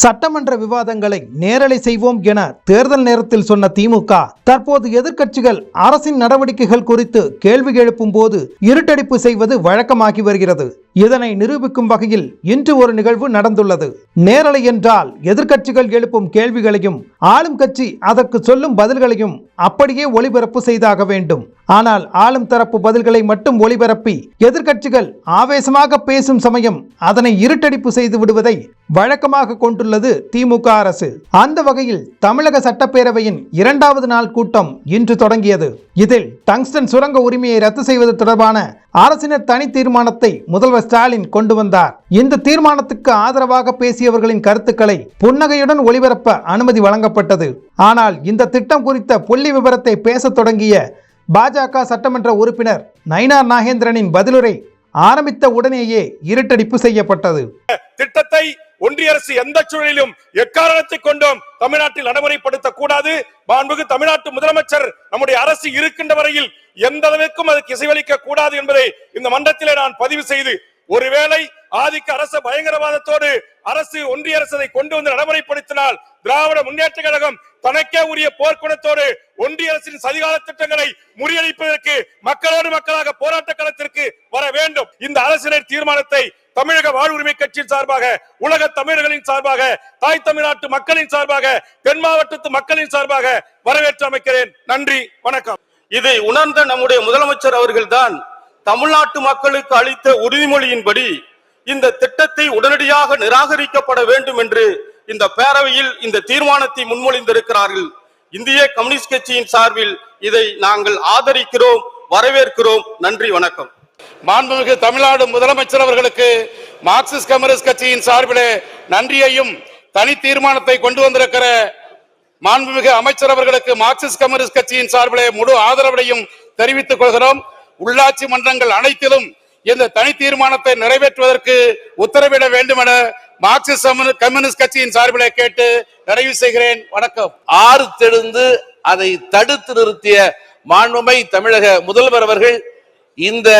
சட்டமன்ற விவாதங்களை நேரலை செய்வோம் என தேர்தல் நேரத்தில் சொன்ன திமுக தற்போது எதிர்க்கட்சிகள் அரசின் நடவடிக்கைகள் குறித்து கேள்வி எழுப்பும் போது இருட்டடிப்பு செய்வது வழக்கமாகி வருகிறது. இதனை நிரூபிக்கும் வகையில் இன்று ஒரு நிகழ்வு நடந்துள்ளது. நேரலை என்றால் எதிர்க்கட்சிகள் எழுப்பும் கேள்விகளையும் ஆளும் கட்சி அதற்கு சொல்லும் பதில்களையும் அப்படியே ஒளிபரப்பு செய்தாக வேண்டும். ஆனால் ஆளும் தரப்பு பதில்களை மட்டும் ஒளிபரப்பி எதிர்க்கட்சிகள் ஆவேசமாக பேசும் சமயம் அதனை இருட்டடிப்பு செய்து விடுவதை வழக்கமாக கொண்டுள்ளது திமுக அரசு. அந்த வகையில் தமிழக சட்டப்பேரவையின் இரண்டாவது நாள் கூட்டம் இன்று தொடங்கியது. இதில் டங்ஸ்டன் சுரங்க உரிமையை ரத்து செய்வது தொடர்பான அரசினர் தனி தீர்மானத்தை முதல்வர் ஸ்டாலின் கொண்டு வந்தார். இந்த தீர்மானத்துக்கு ஆதரவாக பேசியவர்களின் கருத்துக்களை புன்னகையுடன் ஒளிபரப்ப அனுமதி வழங்கப்பட்டது. ஆனால் இந்த திட்டம் குறித்த புள்ளி விவரத்தை பேசத் தொடங்கிய பாஜக சட்டமன்ற உறுப்பினர் நயினார் நாகேந்திரனின் பதிலுரை ஆரம்பித்த உடனேயே இருட்டடிப்பு செய்யப்பட்டது. திட்டத்தை ஒன்றிய அரசு எந்த சூழலிலும் எக்காரணத்தை கொண்டும் தமிழ்நாட்டில் நடைமுறைப்படுத்த கூடாது. மாண்புகு தமிழ்நாட்டு முதலமைச்சர் நம்முடைய அரசு இருக்கின்ற வரையில் எந்த அளவிற்கும் அதுக்கு இசைவளிக்க கூடாது என்பதை இந்த மன்றத்திலே நான் பதிவு செய்து ஒருவேளை ஆதிக்க அரசு பயங்கரவாதத்தோடு அரசு ஒன்றிய அரசு அதை கொண்டு வந்து நடைமுறைப்படுத்தினால் திராவிட முன்னேற்ற கழகம் தனக்கே உரிய போர்க்குணத்தோடு ஒன்றிய அரசின் சதிகால திட்டங்களை முறியடிப்பதற்கு மக்களோடு மக்களாக போராட்ட களத்திற்கு வர வேண்டும். இந்த அரசினர் தீர்மானத்தை தமிழக வாழ்வுரிமை கட்சியின் சார்பாக உலக தமிழர்களின் சார்பாக தாய் தமிழ்நாட்டு மக்களின் சார்பாக தென் மாவட்டத்து மக்களின் சார்பாக வரவேற்று அமைக்கிறேன். நன்றி வணக்கம். இதை உணர்ந்த நம்முடைய முதலமைச்சர் அவர்கள்தான் தமிழ்நாட்டு மக்களுக்கு அளித்த உறுதிமொழியின்படி இந்த திட்டத்தை உடனடியாக நிராகரிக்கப்பட வேண்டும் என்று இந்த பேரவையில் இந்த தீர்மானத்தை முன்மொழிந்திருக்கிறார்கள். இந்திய கம்யூனிஸ்ட் கட்சியின் சார்பில் இதை நாங்கள் ஆதரிக்கிறோம் வரவேற்கிறோம். நன்றி வணக்கம். மாண்புமிகு தமிழ்நாடு முதலமைச்சர் அவர்களுக்கு மார்க்சிஸ்ட் கம்யூனிஸ்ட் கட்சியின் சார்பிலே நன்றியையும் தனி தீர்மானத்தை கொண்டு வந்திருக்கிற மாண்புமிகு அமைச்சர் அவர்களுக்கு மார்க்சிஸ்ட் கம்யூனிஸ்ட் கட்சியின் சார்பிலே முழு ஆதரவையும் தெரிவித்துக் கொள்கிறோம். உள்ளாட்சி மன்றங்கள் அனைத்திலும் இந்த தனி தீர்மானத்தை நிறைவேற்றுவதற்கு உத்தரவிட வேண்டும் என மார்க்சிஸ்ட் கம்யூனி- கம்யூனிஸ்ட் கட்சியின் சார்பிலே கேட்டு நிறைவு செய்கிறேன். வணக்கம். ஆறு தெழுந்து அதை தடுத்து நிறுத்திய மாண்புமை தமிழக முதல்வர் அவர்கள் இந்த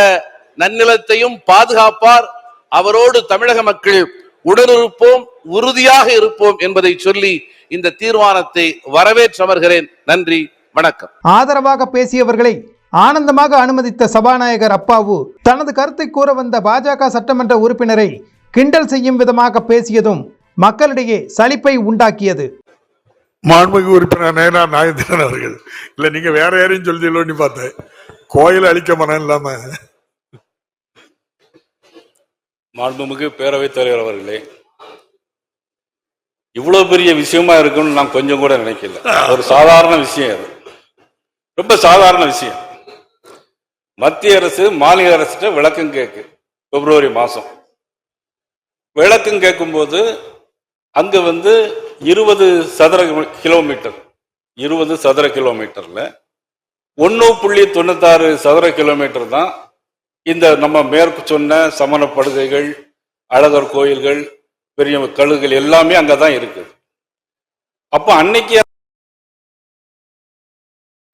நன்னிலத்தையும் பாதுகாப்பார். அவரோடு தமிழக மக்கள் உடனிருப்போம் உறுதியாக இருப்போம் என்பதை சொல்லி இந்த தீர்மானத்தை வரவேற்று அமர்கிறேன் நன்றி வணக்கம். ஆதரவாக பேசியவர்களை ஆனந்தமாக அனுமதித்த சபாநாயகர் அப்பாவு தனது கருத்தை கூற வந்த பாஜக சட்டமன்ற உறுப்பினரை கிண்டல் செய்யும் விதமாக பேசியதும் மக்களிடையே சலிப்பை உண்டாக்கியது. மாண்புமிகு உறுப்பினர் நேனா நாயந்திரன் அவர்கள். இல்ல நீங்க வேற யாரையும் சொல்லிடலோன்னு பார்த்தேன் கோயில் அழிக்க மனம் இல்லாம. மாண்புமிகு பேரவைத் தலைவர் அவர்களே இவ்வளவு பெரிய விஷயமா இருக்குன்னு நான் கொஞ்சம் கூட நினைக்கல. ஒரு சாதாரண விஷயம் அது. ரொம்ப சாதாரண விஷயம். மத்திய அரசு மாநில அரசிட்ட விளக்கம் கேக்கு பிப்ரவரி மாசம். விளக்கம் கேட்கும்போது அங்கே வந்து இருபது சதுர கிலோமீட்டர். இருபது சதுர கிலோமீட்டரில் ஒன்று புள்ளி தொண்ணூத்தாறு சதுர கிலோமீட்டர் தான் இந்த நம்ம மேற்கு சொன்ன சமணப்படுகைகள் அழகர் கோயில்கள் பெரிய கழுகுகள் எல்லாமே அங்கே தான் இருக்குது அப்போ அன்னைக்கு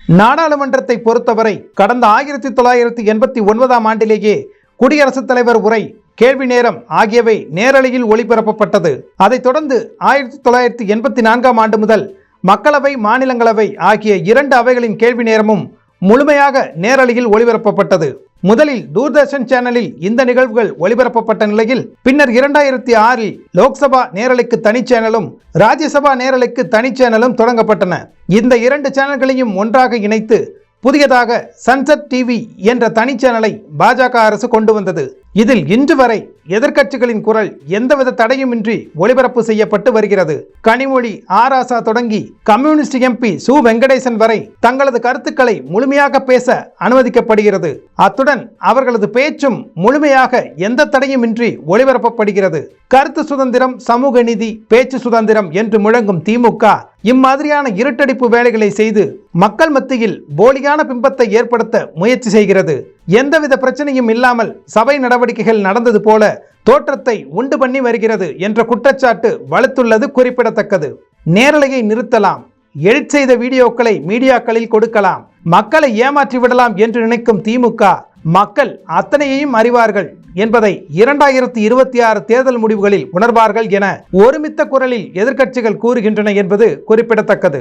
நாடாளுமன்றத்தை பொறுத்தவரை கடந்த ஆயிரத்தி தொள்ளாயிரத்தி எண்பத்தி ஒன்பதாம் ஆண்டிலேயே குடியரசுத் தலைவர் உரை கேள்வி நேரம் ஆகியவை நேரலையில் ஒளிபரப்பப்பட்டது. அதைத் தொடர்ந்து ஆயிரத்தி தொள்ளாயிரத்தி எண்பத்தி நான்காம் ஆண்டு முதல் மக்களவை மாநிலங்களவை ஆகிய இரண்டு அவைகளின் கேள்வி நேரமும் முழுமையாக நேரலையில் ஒளிபரப்பப்பட்டது. முதலில் தூர்தர்ஷன் சேனலில் இந்த நிகழ்வுகள் ஒளிபரப்பப்பட்ட நிலையில் பின்னர் இரண்டாயிரத்தி ஆறில் லோக்சபா நேரலைக்கு தனி சேனலும் ராஜ்யசபா நேரலைக்கு தனி சேனலும் தொடங்கப்பட்டன. இந்த இரண்டு சேனல்களையும் ஒன்றாக இணைத்து புதியதாக சன்செட் டிவி என்ற தனி சேனலை பாஜக அரசு கொண்டு வந்தது. இதில் இன்று வரை எதிர்க்கட்சிகளின் குரல் எந்தவித தடையுமின்றி ஒளிபரப்பு செய்யப்பட்டு வருகிறது. கனிமொழி ஆராசா தொடங்கி கம்யூனிஸ்ட் எம்பி சு வெங்கடேசன் வரை தங்களது கருத்துக்களை முழுமையாக பேச அனுமதிக்கப்படுகிறது. அத்துடன் அவர்களது பேச்சும் முழுமையாக எந்த தடையுமின்றி ஒளிபரப்பப்படுகிறது. கருத்து சுதந்திரம் சமூக நீதி பேச்சு சுதந்திரம் என்று முழங்கும் திமுக இம்மாதிரியான இருட்டடிப்பு வேலைகளை செய்து மக்கள் மத்தியில் போலியான பிம்பத்தை ஏற்படுத்த முயற்சி செய்கிறது. எந்தவித பிரச்சனையும் இல்லாமல் சபை நடவடிக்கைகள் நடந்தது போல தோற்றத்தை உண்டு பண்ணி வருகிறது என்ற குற்றச்சாட்டு வலுத்துள்ளது குறிப்பிடத்தக்கது. நேரலையை நிறுத்தலாம். எடிட் செய்த வீடியோக்களை மீடியாக்களில் கொடுக்கலாம். மக்களை ஏமாற்றி விடலாம் என்று நினைக்கும் திமுக மக்கள் அத்தனையையும் அறிவார்கள் என்பதை இரண்டாயிரத்தி இருபத்தி ஆறு தேர்தல் முடிவுகளில் உணர்வார்கள் என ஒருமித்த குரலில் எதிர்க்கட்சிகள் கூறுகின்றன என்பது குறிப்பிடத்தக்கது.